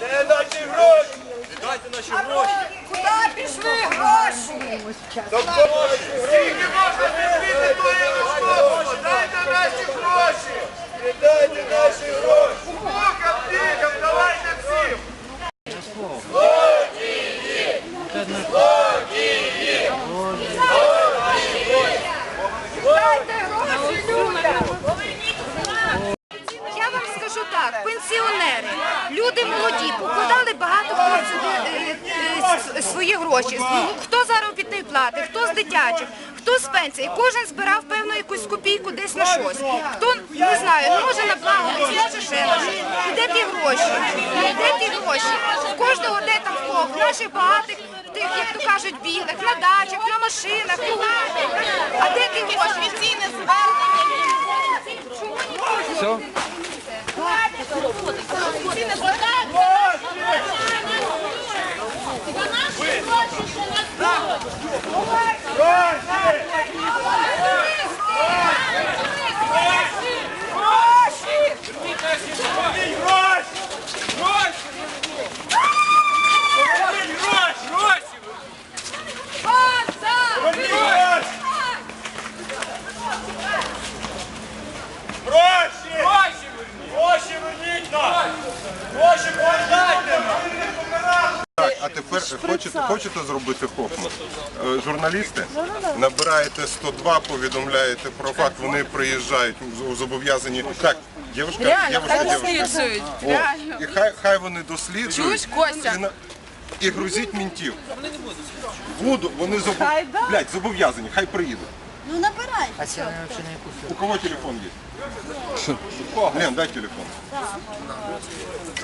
Де наші гроші? Віддайте наші гроші. Куди пішли гроші? Скільки можна підвіти твої вишкову? Дайте наші гроші! Віддайте наші гроші! Букам, бігам, давайте всім! Дайте люди молоді, покладали багато хто сюди е, е, с- свої гроші. Хто з заробітної плати, хто з дитячих, хто з пенсії. Кожен збирав певну якусь копійку десь на щось. Хто не знаю, може на благо, може ще на щось. Де ті гроші? Де ті гроші? У Кожного де там в кого? В наших багатих, тих, як то кажуть, білих, на дачах, на машинах. А де ті гроші? Чому ні? Гроші! Гроші! Поверніть гроші! Гроші! Поверніть гроші! Гроші! Гроші верніть! Гроші верніть нам! Гроші повертайте нам! Так, а тепер хочете, хочете зробити хохму? Е, Журналісти набираєте 102, повідомляєте про факт, вони приїжджають у зобов'язані. Так, дівчинка, дівчинка, дівчинка. О, і хай, хай вони досліджують. Чуєш, Костя? І, на- і грузіть мінтів. Буду, вони зобов... Блядь, зобов'язані, хай приїдуть. Ну набирай. У кого телефон є? Лен, дай телефон.